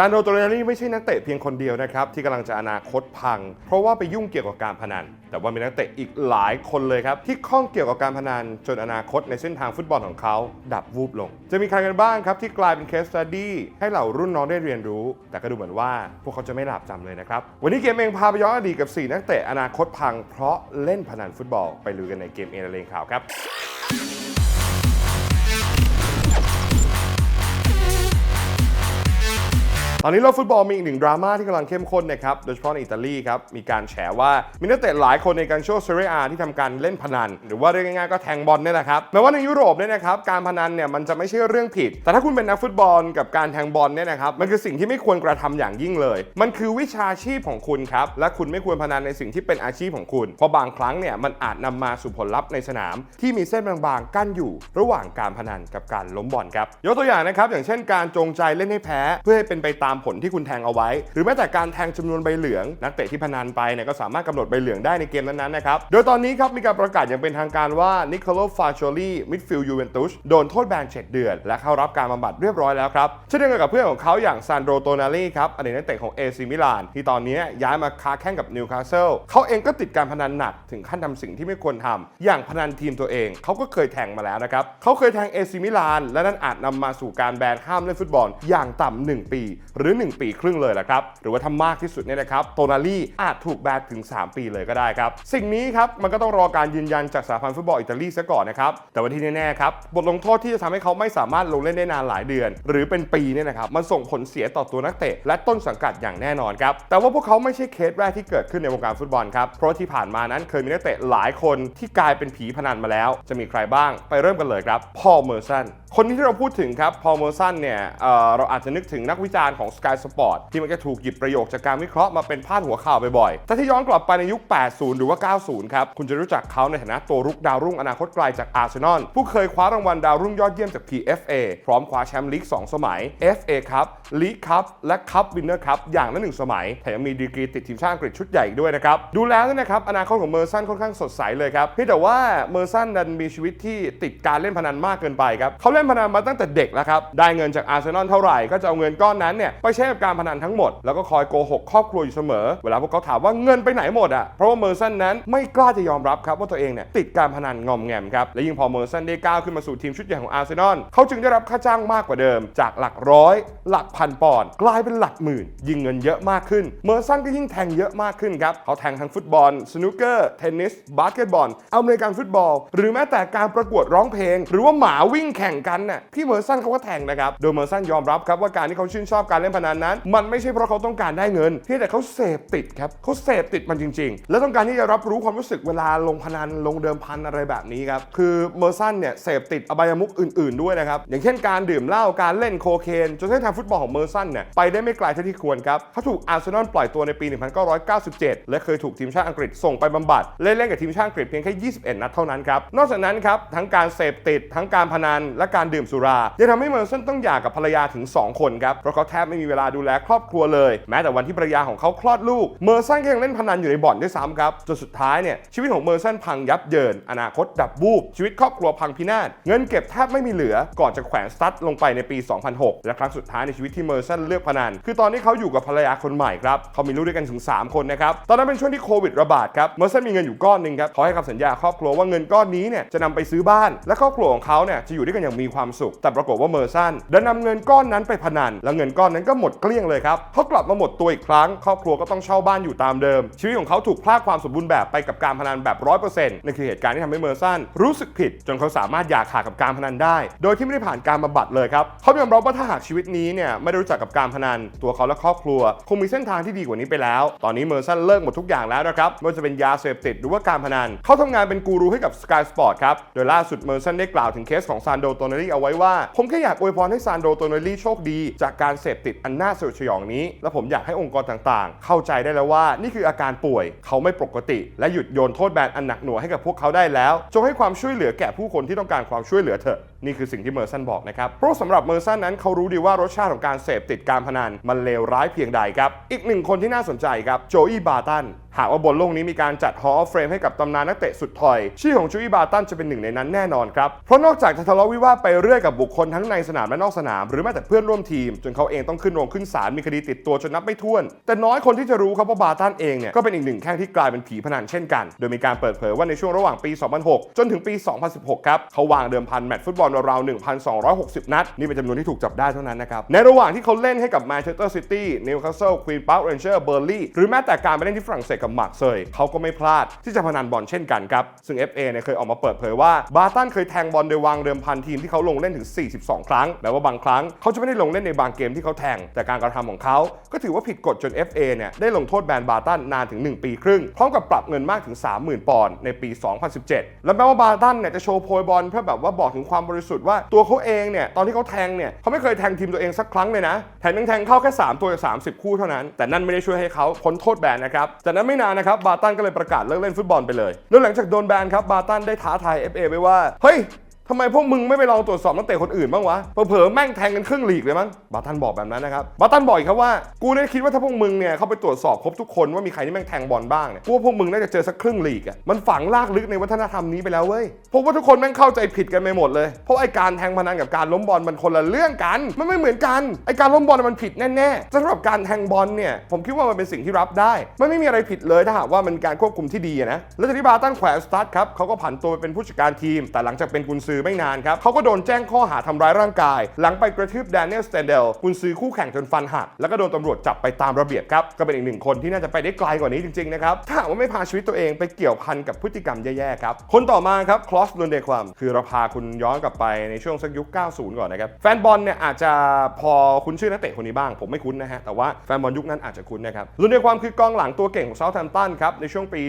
ซานโดโตเรลลี่ไม่ใช่นักเตะเพียงคนเดียวนะครับ ที่กำลังจะอนาคตพัง เพราะว่าไปยุ่งเกี่ยวกับการพนัน แต่ว่ามีนักเตะอีกหลายคนเลยครับ ที่ข้องเกี่ยวกับการพนัน จนอนาคตในเส้นทางฟุตบอลของเขา ดับวูบลง จะมีใครกันบ้างครับ ที่กลายเป็นเคสสต u ดี้ให้เหล่ารุ่นน้องได้เรียนรู้ แต่ก็ดูเหมือนว่าพวกเขาจะไม่หลับจำเลยนะครับวันนี้เกมเองพาไปย้อนอดีตกับสี่นักเตะอนาคตพัง เพราะเล่นพนันฟุตบอลไปลุยกันในเกมเอเเลงข่าวครับ ตอนนี้โลกฟุตบอลมีอีกหนึ่งดราม่าที่กำลังเข้มข้นนะครับ โดยเฉพาะในอิตาลีครับ มีการแฉว่ามีนักเตะหลายคนในการโชว์เซเรียที่ทำการเล่นพนัน หรือว่าเรียกง่ายๆก็แทงบอลเนี่ยแหละครับแม้ว่าในยุโรปเนี่ยนะครับการพนันเนี่ยมันจะไม่ใช่เรื่องผิด แต่ถ้าคุณเป็นนักฟุตบอลกับการแทงบอลเนี่ยนะครับมันคือสิ่งที่ไม่ควรกระทำอย่างยิ่งเลย มันคือวิชาชีพของคุณครับและคุณไม่ควรพนันในสิ่งที่เป็นอาชีพของคุณ เพราะบางครั้งเนี่ยมันอาจนำมาสู่ผลลัพธ์ในสนาม ที่มีเส้นบางๆกั้นอยู่ ระหว่างการพนันกับการล้มบอลครับยกตัวอย่างนะครับอย่างเช่นการจงใจเล่นให้แพ้เพื่อให้เป็นไปตามามผลที่คุณแทงเอาไว้ หรือแม้แต่การแทงจำนวนใบเหลือง นักเตะที่พนันไปเนี่ยก็สามารถกำหนดใบเหลืองได้ในเกมนั้นๆนะครับโดยตอนนี้ครับมีการประกาศอย่างเป็นทางการว่านิโคลฟาโชลีมิดฟิลด์ยูเวนตุสโดนโทษแบน7เดือน และเข้ารับการบำบัดเรียบร้อยแล้วครับเช่นเดียวกันกับเพื่อนของเขาอย่างซานโดโตนาลีครับอดีตนักเตะของเอซิมิลานที่ตอนนี้ย้ายมาค้าแข่งกับนิวคาสเซิลเขาเองก็ติดการพนันหนักถึงขั้นทำสิ่งที่ไม่ควรทำอย่างพนันทีมตัวเองเขาก็เคยแทงมาแล้วนะครับเขาเคยแทงเอซิมิลานและนั่นอาจนำมาสู่การแบนห้ามเล่นฟุตบอลอย่างต่ำ1ปีหรือ 1 ปีครึ่งเลยแหละครับ หรือว่าถ้ามากที่สุดเนี่ยนะครับโตนาลีอาจถูกแบนถึง 3 ปีเลยก็ได้ครับ สิ่งนี้ครับมันก็ต้องรอการยืนยันจากสหพันธ์ฟุตบอลอิตาลีซะก่อนนะครับ แต่ว่าที่แน่ๆครับบทลงโทษที่จะทำให้เขาไม่สามารถลงเล่นได้นานหลายเดือน หรือเป็นปีเนี่ยนะครับมันส่งผลเสียต่อตัวนักเตะ และต้นสังกัดอย่างแน่นอนครับแต่ว่าพวกเขาไม่ใช่เคสแรกที่เกิดขึ้นในวงการฟุตบอลครับเพราะที่ผ่านมานั้นเคยมีนักเตะหลายคนที่กลายเป็นผีพนันมาแล้ว จะมีใครบ้างไปเริ่มกันเลยครับพอเมอร์สันคนที่เราพูดถึงครับ พอลเมอร์สันเนี่ยเเราอาจจะนึกถึงนักวิจารณ์ของ Sky Sport ที่มันก็ถูกหยิบประโยคจากการวิเคราะห์มาเป็นพาดหัวข่าวบ่อยๆ แต่ถ้าย้อนกลับไปในยุค 80 หรือว่า 90 ครับ คุณจะรู้จักเขาในฐานะตัวรุกดาวรุ่งอนาคตไกลจากอาร์เซนอลผู้เคยคว้ารางวัลดาวรุ่งยอดเยี่ยมจาก PFA พร้อมคว้าแชมป์ลีก 2 สมัย FA ครับลีกคัพและคัพวินเนอร์คัพอย่างละหนึ่งสมัยแถมยังมีดีกรีติดทีมชาติอังกฤษชุดใหญ่อีกด้วยนะครับดูแล้วนะครับอนาคตของเมอร์สันค่อนข้างสดใสเลยครับเพียงแต่ว่าเมอร์สันดันมีชีวิตที่ติดการเล่นพนันมากเกินไปครับเขาเล่นพนันมาตั้งแต่เด็กแล้วครับ ได้เงินจากอาร์เซนอลเท่าไหร่ก็จะเอาเงินก้อนนั้นเนี่ยไปใช้กับการพนันทั้งหมด แล้วก็คอยโกหกครอบครัวอยู่เสมอ เวลาพวกเขาถามว่าเงินไปไหนหมดอะ เพราะว่าเมอร์สันนั้นไม่กล้าจะยอมรับครับว่าตัวเองเนี่ยติดการพนันงอมแงมครับ และยิ่งพอเมอร์สันได้ก้าวขึ้นมาสู่ทีมชุดใหญ่ของอาร์เซนอลเขาจึงได้รับค่าจ้างมากกว่าเดิม จากหลักร้อย หลักพันปอนด์กลายเป็นหลักหมื่น ยิ่งเงินเยอะมากขึ้น เมอร์สันก็ยิ่งแทงเยอะมากขึ้นครับเขาแทงทั้งฟุตบอล สนุกเกอร์ เทนนิส บาสเกตบอล อเมริกันฟุตบอล หรือแม้แต่การประกวดร้องเพลง หรือว่าหมาวิ่งแข่งกันน่ะพี่เมอร์สันเขาก็แทงนะครับ โดยเมอร์สันยอมรับครับว่าการที่เขาชื่นชอบการเล่นพนันนั้น มันไม่ใช่เพราะเขาต้องการได้เงิน เพียงแต่เขาเสพติดครับเขาเสพติดมันจริง ๆ และต้องการที่จะรับรู้ความรู้สึกเวลาลงพนันลงเดิมพันอะไรแบบนี้ครับคือเมอร์สันเนี่ยเสพติดอบายมุขอื่น ๆด้วยนะครับอย่างเช่นการดื่มเหล้าการเล่นโคเคนจนเส้นทางฟุตบอลของเมอร์สันเนี่ยไปได้ไม่ไกลเท่าที่ควรครับเขาถูกอาร์เซนอลปล่อยตัวในปี 1997 และเคยถูกทีมชาติอังกฤษส่งไปบำบัดเล่นเล่นกับทีมชาติอังกฤษเพียงแค่ 21 นัดเท่านั้นครับนอกจากนั้นครับทั้งการเสพติดทั้งการพนันและการดื่มสุรายังทำให้เมอร์สันต้องหย่ากับภรรยาถึง 2 คนครับเพราะเขาแทบไม่มีเวลาดูแลครอบครัวเลยแม้แต่วันที่ภรรยาของเขาคลอดลูกเมอร์สันก็ยังเล่นพนันอยู่ในบ่อนด้วยซ้ำครับจนสุดท้ายเนี่ยชีวิตของเมอร์สันพังยับเยิน อนาคตดับบูบชีวิตครอบครัวพังพินาศเงินเก็บแทบไม่มีเหลือก่อนจะแขวนสตั๊ดลงไปในปี 2006 และครั้งสุดท้ายในชีวิตที่เมอร์สันเลือกพนัน คือตอนที่เขาอยู่กับภรรยาคนใหม่ครับเขามีลูกด้วยกันถึง 3 คนนะครับตอนนั้นเป็นช่วงที่โควิดระบาดครับเมอร์สันมีเงินอยู่ก้อนหนึ่งครับเขาให้คำสัญญาครอบครัวว่าเงินก้อนนี้เนี่ยจะนำไปซื้อบ้าน และครอบครัวของเขาเนี่ยจะอยู่ด้วยกันอย่างมีความสุข แต่ปรากฏว่าเมอร์สันดันนำเงินก้อนนั้นไปพนัน แล้วเงินก้อนนั้นก็หมดเกลี้ยงเลยครับเขากลับมาหมดตัวอีกครั้ง ครอบครัวก็ต้องเช่าบ้านอยู่ตามเดิม ชีวิตของเขาถูกพลากความสมบูรณ์แบบไปกับการพนันแบบร้อยเปอร์เซ็นต์นั่นคือเหตุการณ์ที่ทำให้เมอร์สันรู้สึกผิด จนเขาสามารถอย่าขาดกับการพนันได้ โดยที่ไม่ได้ผ่านการบำบัดเลยครับเขายอมรับว่าถ้าหากชีวิตนี้เนี่ยไม่ได้รู้จักกับการพนัน ตัวเขาและครอบครัว คงมีเส้นทางที่ดีกว่านี้ไปแล้ว ตอนนี้เมอร์สันเลิกหมดทุกอย่างแล้วนะครับไม่ว่าจะเป็นยาเสพติดหรือว่าการพนันเขาทำงานเป็นกูรูให้กับ Sky Sport ครับโดยล่าสุดเมอร์สันได้กล่าวถึงเคสของซานโดโตนาลีเอาไว้ว่า ผมแค่อยากอวยพรให้ซานโดโตนาลีโชคดี จากการเสพติดอันน่าสยดสยองนี้ และผมอยากให้องค์กรต่างๆ เข้าใจได้แล้วว่านี่คืออาการป่วย เขาไม่ปกติ และหยุดโยนโทษแบนอันหนักหน่วงให้กับพวกเขาได้แล้ว จงให้ความช่วยเหลือแก่ผู้คนที่ต้องการความช่วยเหลือเถอะนี่คือสิ่งที่เมอร์สันบอกนะครับ เพราะสำหรับเมอร์สันนั้นเขารู้ดีว่ารสชาติของการเสพติดการพนันมันเลวร้ายเพียงใดครับ อีกหนึ่งคนที่น่าสนใจครับโจอี้บาตันหากว่าบนโลกนี้มีการจัด Hall of Fame ให้กับตำนานนักเตะสุดถอย ชื่อของจูอี้บาตันจะเป็นหนึ่งในนั้นแน่นอนครับ เพราะนอกจากจะทะเลาะวิวาทไปเรื่อยกับบุคคลทั้งในสนามและนอกสนาม หรือแม้แต่เพื่อนร่วมทีม จนเขาเองต้องขึ้นโรงขึ้นศาลมีคดีติดตัวจนนับไม่ถ้วน แต่น้อยคนที่จะรู้ครับว่าบาตันเองเนี่ยก็เป็นอีกหนึ่งแข้งที่กลายเป็นผีพนันเช่นกัน โดยมีการเปิดเผยว่าในช่วงระหว่างปี 2006 จนถึงปี 2016 ครับเขาวางเดิมพันแมตช์ฟุตบอลราวๆ1,260 นัด นี่เป็นจำนวนที่ถูกจับได้เท่านั้นนะครับ ในระหว่างที่เขาเล่นให้กับแมนเชสเตอร์ซิตี้นิวคาสเซิลควีนพาร์คเรนเจอร์เบอร์ลีย์หรือแม้แต่การไปเล่นที่ฝรั่งเศสกับมาร์เซยเขาก็ไม่พลาดที่จะพนันบอลเช่นกันครับซึ่ง FA เนี่ยเคยออกมาเปิดเผยว่าบาตันเคยแทงบอลโดยวางเดิมพันทีมที่เขาลงเล่นถึง 42 ครั้งแม้ว่าบางครั้งเขาจะไม่ได้ลงเล่นในบางเกมที่เขาแทง แต่การกระทำของเขาก็ถือว่าผิดกฎจน FA เนี่ยได้ลงโทษแบนบาตันนานถึง 1 ปีครึ่งพร้อมกับปรับเงินมากถึง 30,000 ปอนด์ในปี 2017 และแม้ว่าบาตันเนี่ยจะโชว์โพยบอลเพื่อแบบว่าบอกถึงความบริสุทธิ์ว่าตัวเขาเองเนี่ยตอนที่เขาแทงเนี่ยเขาไม่เคยแทงทีมตัวเองสักครั้งเลยนะแถมยังแทงเข้าแค่ 3 ตัวจาก30 คู่เท่านั้น แต่นั่นไม่ได้ช่วยให้เขาพ้นโทษแบนนะครับจากนั้นไม่นานนะครับบาตันก็เลยประกาศเลิกเล่นฟุตบอลไปเลยโดยหลังจากโดนแบนครับบาตันได้ท้าทาย FA ไว้ว่าเฮ้ย ทำไมพวกมึงไม่ไปลองตรวจสอบนักเตะคนอื่นบ้างวะ เผลอๆแม่งแทงกันครึ่งหลีกเลยมั้ง บาตันบอกแบบนั้นนะครับ บาตันบอกอีกครับว่า กูเนี่ยคิดว่าถ้าพวกมึงเนี่ยเข้าไปตรวจสอบครบทุกคนว่ามีใครที่แม่งแทงบอลบ้างเนี่ยกูว่าพวกมึงน่าจะเจอสักครึ่งหลีกอะมันฝังลากลึกในวัฒนธรรมนี้ไปแล้วเว้ยพราะว่าทุกคนแม่งเข้าใจผิดกันไปหมดเลย เพราะไอ้การแทงพนันกับการล้มบอลมันคนละเรื่องกัน มันไม่เหมือนกัน ไอ้การล้มบอลมันผิดแน่ๆสำหรับการแทงบอลเนี่ย ผมคิดว่ามันเป็นสิ่งที่รับได้ มันไม่มีอะไรผิดเลยถ้าหากว่ามันการควบคุมที่ดีนะ แล้วจากที่บาตันแขวนสตาร์ทครับเขาก็ผันตัวไปเป็นผู้จัดการทีม แต่หลังจากเป็นกุนซือไม่นานครับเขาก็โดนแจ้งข้อหาทำร้ายร่างกาย หลังไปกระทืบแดเนียลสเตนเดลกุนซือคู่แข่งจนฟันหักแล้วก็โดนตำรวจจับไปตามระเบียบครับก็เป็นอีกหนึ่งคนที่น่าจะไปได้ไกลกว่านี้จริงๆนะครับถ้าว่าไม่พาชีวิตตัวเองไปเกี่ยวพันกับพฤติกรรมแย่ๆครับคนต่อมาครับคลอสลุนเดความคือเราพาคุณย้อนกลับไปในช่วงสักยุค 90 ก่อนนะครับแฟนบอลเนี่ยอาจจะพอคุ้นชื่อนักเตะคนนี้บ้าง ผมไม่คุ้นนะฮะแต่ว่าแฟนบอลยุคนั้นอาจจะคุ้นนะครับลุนเดความคือกองหลังตัวเก่งของเซาท์แฮมป์ตันครับในช่วงปี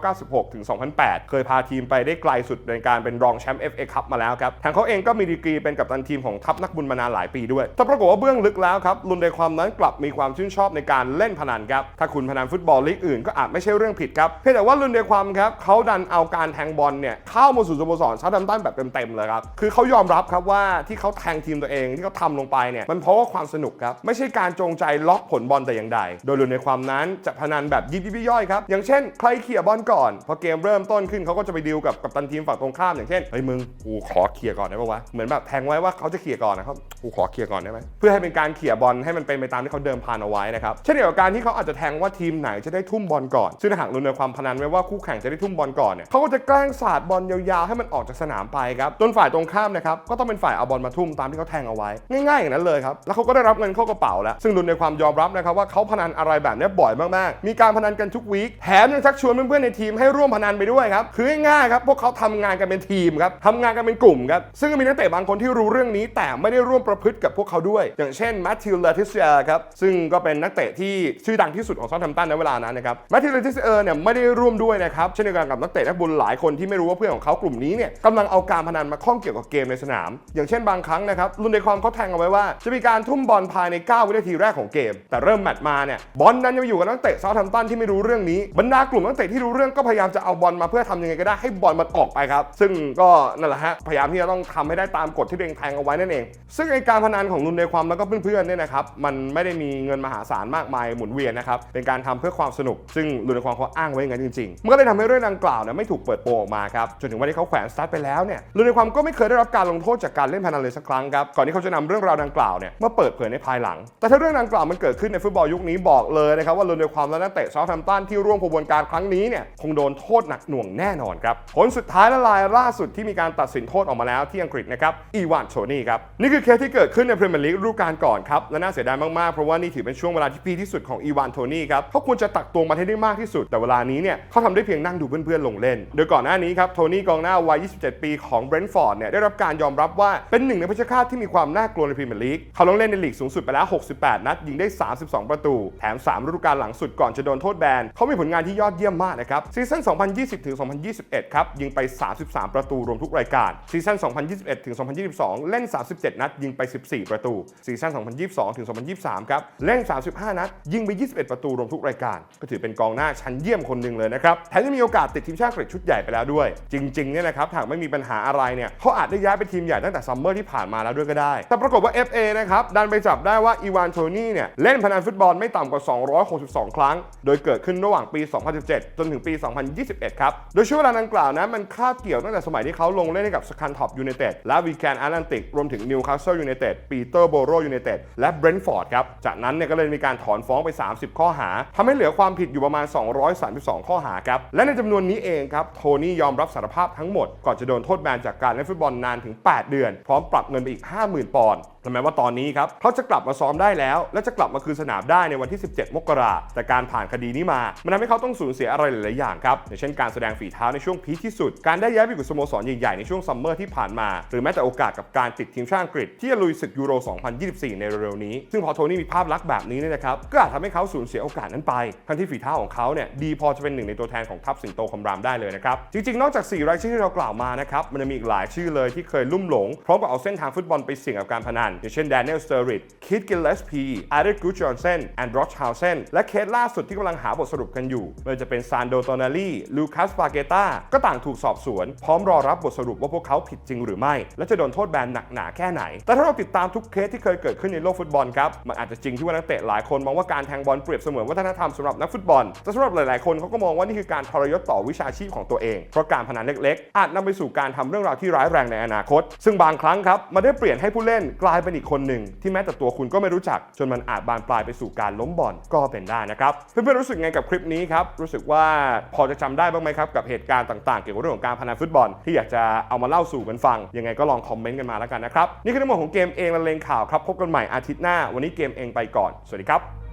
1996ถึง2008 เคยพาทีมไปได้ไกลสุดในการเป็นรองแชมป์ FA คัพมาแล้วครับทางเขาเองก็มีดีกรีเป็นกัปตันทีมของทัพนักบุญมานานหลายปีด้วยแต่ปรากฏว่าเบื้องลึกแล้วครับลุนเดความนั้นกลับมีความชื่นชอบในการเล่นพนันครับถ้าคุณพนันฟุตบอลลีกอื่นก็อาจไม่ใช่เรื่องผิดครับเพียงแต่ว่าลุนเดความครับเขาดันเอาการแทงบอลเนี่ยเข้ามาสู่สโมสรเซาท์แฮมตันแบบเต็มๆเลยครับคือเขายอมรับครับว่าที่เขาแทงทีมตัวเองที่เขาทำลงไปเนี่ยมันเพราะว่าความสนุกครับไม่ใช่การจงใจล็อกผลบอลแต่อย่างใด โดยลุนเดความนั้นจะพนันแบบยิบยิบย่อยครับอย่างเช่น ใครเขี่ยบอลก่อนพอเกมเริ่มต้นขึ้นเขาก็จะไปดีลกับกัปตันทีมฝั่งตรงข้ามอย่างเช่นเฮ้ยมึงกูขอเขี่ยก่อนได้ปะวะ เหมือนแบบแทงไว้ว่าเขาจะเขี่ยก่อนนะครับกูขอเขี่ยก่อนได้ไหมเพื่อให้เป็นการเขี่ยบอลให้มันเป็นไปตามที่เขาเดิมพันเอาไว้นะครับเช่นเดียวกับการที่เขาอาจจะแทงว่าทีมไหนจะได้ทุ่มบอลก่อน ซึ่งถ้าหากลุนในความพนันไว้ว่าคู่แข่งจะได้ทุ่มบอลก่อนเนี่ยเขาก็จะแกล้งสาดบอลยาวๆให้มันออกจากสนามไปครับจนฝ่ายตรงข้ามนะครับก็ต้องเป็นฝ่ายเอาบอลมาทุ่มตามที่เขาแทงเอาไว้ ง่ายๆอย่างนั้นเลยครับแล้วเขาก็ได้รับเงินเข้ากระเป๋าแล้ว ซึ่งลุนในความยอมรับนะครับว่าเขาพนันอะไรแบบนี้บ่อยมากๆ มีการพนันกันทุกวีคแถมยังชักชวนเพื่อนๆในทีมให้ร่วมพนันไปด้วยครับคือง่ายๆครับพวกเขาทำงานกันเป็นทีมครับทำงานกันเป็นกลุ่มครับ ซึ่งก็มีนักเตะบางคนที่รู้เรื่องนี้ แต่ไม่ได้ร่วมประพฤติกับพวกเขาด้วย อย่างเช่นแมทธิวเลติเซียครับ ซึ่งก็เป็นนักเตะที่ชื่อดังที่สุดของซาท์แฮมตันในเวลานั้นนะครับแมทธิวเลติเซียเนี่ยไม่ได้ร่วมด้วยนะครับ เช่นเดียวกันกับนักเตะนักบุญหลายคนที่ไม่รู้ว่าเพื่อนของเขากลุ่มนี้เนี่ยกำลังเอาการพนันมาข้องเกี่ยวกับเกมในสนาม อย่างเช่นบางครั้งนะครับลุนในความเขาแทงเอาไว้ว่าจะมีการทุ่มบอลภายใน 9 วินาทีแรกของเกม แต่เริ่มแมตช์มาเนี่ยบอลนั้นยังอยู่กับนักเตะซาท์แฮมตันที่ไม่รู้เรื่องนี้บรรดากลุ่มนักเตะที่รู้เรื่องก็พยายามจะเอาบอลมาเพื่อทำยังไงก็ได้ให้บอลมันออกไปครับ ซึ่งก็นั่นแหละฮะพยายามที่จะต้องทำให้ได้ตามกฎที่ตัวเองแทงเอาไว้นั่นเอง ซึ่งไอการพนันของลุนในความแล้วก็เพื่อนๆเนี่ยนะครับมันไม่ได้มีเงินมหาศาลมากมายหมุนเวียนนะครับเป็นการทำเพื่อความสนุก ซึ่งลุนในความเขาอ้างไว้อย่างนั้นจริงๆมันก็เลยทำให้เรื่องดังกล่าวเนี่ยไม่ถูกเปิดโปงออกมาครับจนถึงวันที่เขาแขวนสตาร์ทไปแล้วเนี่ยลุนในความก็ไม่เคยได้รับการลงโทษจากการเล่นพนันเลยสักครั้งครับก่อนที่เขาจะนำเรื่องราวดังกล่าวเนี่ยมาเปิดเผยในภายหลัง แต่ถ้าเรื่องดังกล่าวมันเกิดขึ้นในฟุตบอลยุคนี้บอกเลยนะครับว่าลุนในความและนักเตะซาท์แฮมป์ตันที่ร่วมขบวนการครั้งนี้เนี่ยคงโดนโทษหนักหน่วงแน่นอนครับผลสุดท้ายและรายล่าสุดที่มีการตัดสินโทษออกมาแล้วที่อังกฤษนะครับอีวานโทนี่ครับนี่คือเคสที่เกิดขึ้นในพรีเมียร์ลีกฤดูกาลก่อนครับและน่าเสียดายมากๆ เพราะว่านี่ถือเป็นช่วงเวลาที่พีที่สุดของอีวานโทนี่ครับเขาควรจะตักตวงมาให้ได้มากที่สุด แต่เวลานี้เนี่ยเขาทำได้เพียงนั่งดูเพื่อนๆลงเล่น โดยก่อนหน้านี้ครับโทนี่กองหน้าวัย 27 ปีของเบรนท์ฟอร์ดเนี่ยได้รับการยอมรับว่าเป็นหนึ่งในผู้ชฆาตที่มีความน่ากลัวในพรีเมียร์ลีกเขาลงเล่นในลีกสูงสุดไปแล้ว 68 นัดยิงได้ 32 ประตู แถม 3 ฤดูกาลหลังสุดก่อนจะโดนโทษแบนเขามีผลงานที่ยอดเยี่ยมมากนะครับซีซั่น 2020 ถึง 2021 ครับยิงไป 33 ประตูรวมทุกรายการซีซั่น 2021 ถึง 2022 เล่น 37 นัด ยิงไป 14 ประตู ซีซั่น 2022 ถึง 2023 ครับ เล่น 35 นัด ยิงไป 21 ประตูรวมทุกรายการ ก็ถือเป็นกองหน้าชั้นเยี่ยมคนหนึ่งเลยนะครับแถมยังมีโอกาสติดทีมชาติอังกฤษชุดใหญ่ไปแล้วด้วย จริงๆ เนี่ยนะครับหากไม่มีปัญหาอะไรเนี่ยเขาอาจได้ย้ายไปทีมใหญ่ตั้งแต่ซัมเมอร์ที่ผ่านมาแล้วด้วยก็ได้ แต่ปรากฏว่า FA นะครับดันไปจับได้ว่าอีวานโทนี่เนี่ยเล่นพนันฟุตบอลไม่ต่ำกว่า 262 ครั้ง โดยเกิดขึ้นระหว่างปี 2017 จนถึงปี 2021 ครับ โดยช่วงเวลาดังกล่าวนะมันคาบเกี่ยวตั้งแต่สมัยที่เขาลงเล่นให้กับสคันท็อปยูไนเต็ดและวีแคนแอตแลนติกรวมถึงนิวคาสเซิลยูไนเต็ดปีเตอร์โบโรยูไนเต็ดและเบรนท์ฟอร์ดครับ จากนั้นเนี่ยก็เลยมีการถอนฟ้องไป 30 ข้อหาทำให้เหลือความผิดอยู่ประมาณ 232 ข้อหาครับ และในจำนวนนี้เองครับ โทนี่ยอมรับสารภาพทั้งหมด ก่อนจะโดนโทษแบนจากการเล่นฟุตบอลนานถึง 8 เดือน พร้อมปรับเงินไปอีก 50,000 ปอนด์ แต่แม้ว่าตอนนี้ครับเขาจะกลับมาซ้อมได้แล้ว และจะกลับมาคืนสนามได้ในวันที่ 17 มกราแต่การผ่านคดีนี้มา มันทำให้เขาต้องสูญเสียอะไรหลายๆอย่างครับอย่างเช่นการแสดงฝีเท้าในช่วงพีคที่สุด การได้ย้ายไปอยู่สโมสรใหญ่ๆในช่วงซัมเมอร์ที่ผ่านมา หรือแม้แต่โอกาสกับการติดทีมชาติอังกฤษที่จะลุยศึกยูโร 2024 ในเร็วๆนี้ ซึ่งพอโทนี่มีภาพลักษณ์แบบนี้เนี่ยนะครับก็อาจทำให้เขาสูญเสียโอกาสนั้นไปทั้งที่ฝีเท้าของเขาเนี่ยดีพอจะเป็นหนึ่งในตัวแทนของทัพสิงโตคำรามได้เลยนะครับจริงๆ นอกจาก 4 รายชื่อที่เรากล่าวมานะครับมันจะมีอีกหลายชื่อเลยที่เคยลุ่มหลงพร้อมกับเอาเส้นทางฟุตบอลไปเสี่ยงกับการพนันอย่างเช่นแดเนียลสเตอริดคิดกิลเลสพีอาร์เดกูจอนเซนแอนดรอชฮาวเซนและเคสล่าสุดที่กำลังหาบทสรุปกันอยู่ไม่ว่าจะเป็นซานโดโตนาลีลูคัสปาเกตาก็ต่างถูกสอบสวน พร้อมรอรับบทสรุปว่าพวกเขาผิดจริงหรือไม่ และจะโดนโทษแบนหนักหนาแค่ไหน แต่ถ้าเราติดตามทุกเคสที่เคยเกิดขึ้นในโลกฟุตบอลครับมันอาจจะจริงที่ว่านักเตะหลายคนมองว่าการแทงบอลเปรียบเสมือนวัฒนธรรมสำหรับนักฟุตบอลแต่สำหรับหลายๆคนเขาก็มองว่านี่คือการทรยศต่อวิชาชีพของตัวเองเพราะการพนันเล็ก ๆ อาจนำไปสู่การทำเรื่องราวที่ร้ายแรงในอนาคต ซึ่งบางครั้งครับมันได้เปลี่ยนให้ผู้เล่นกลายเป็นอีกคนหนึ่งที่แม้แต่ตัวคุณก็ไม่รู้จัก จนมันอาจบานปลายไปสู่การล้มบอลก็เป็นได้นะครับเพื่อนๆรู้สึกไงกับคลิปนี้ครับรู้สึกว่าพอจะจำได้บ้างไหมครับกับเหตุการณ์ต่างๆ เกี่ยวกับเรื่องของการพนันฟุตบอล ที่อยากจะเอามาเล่าสู่กันฟัง ยังไงก็ลองคอมเมนต์กันมาแล้วกันนะครับนี่คือทั้งหมดของเกมเองละเลงข่าวครับพบกันใหม่อาทิตย์หน้า วันนี้เกมเองไปก่อน สวัสดีครับ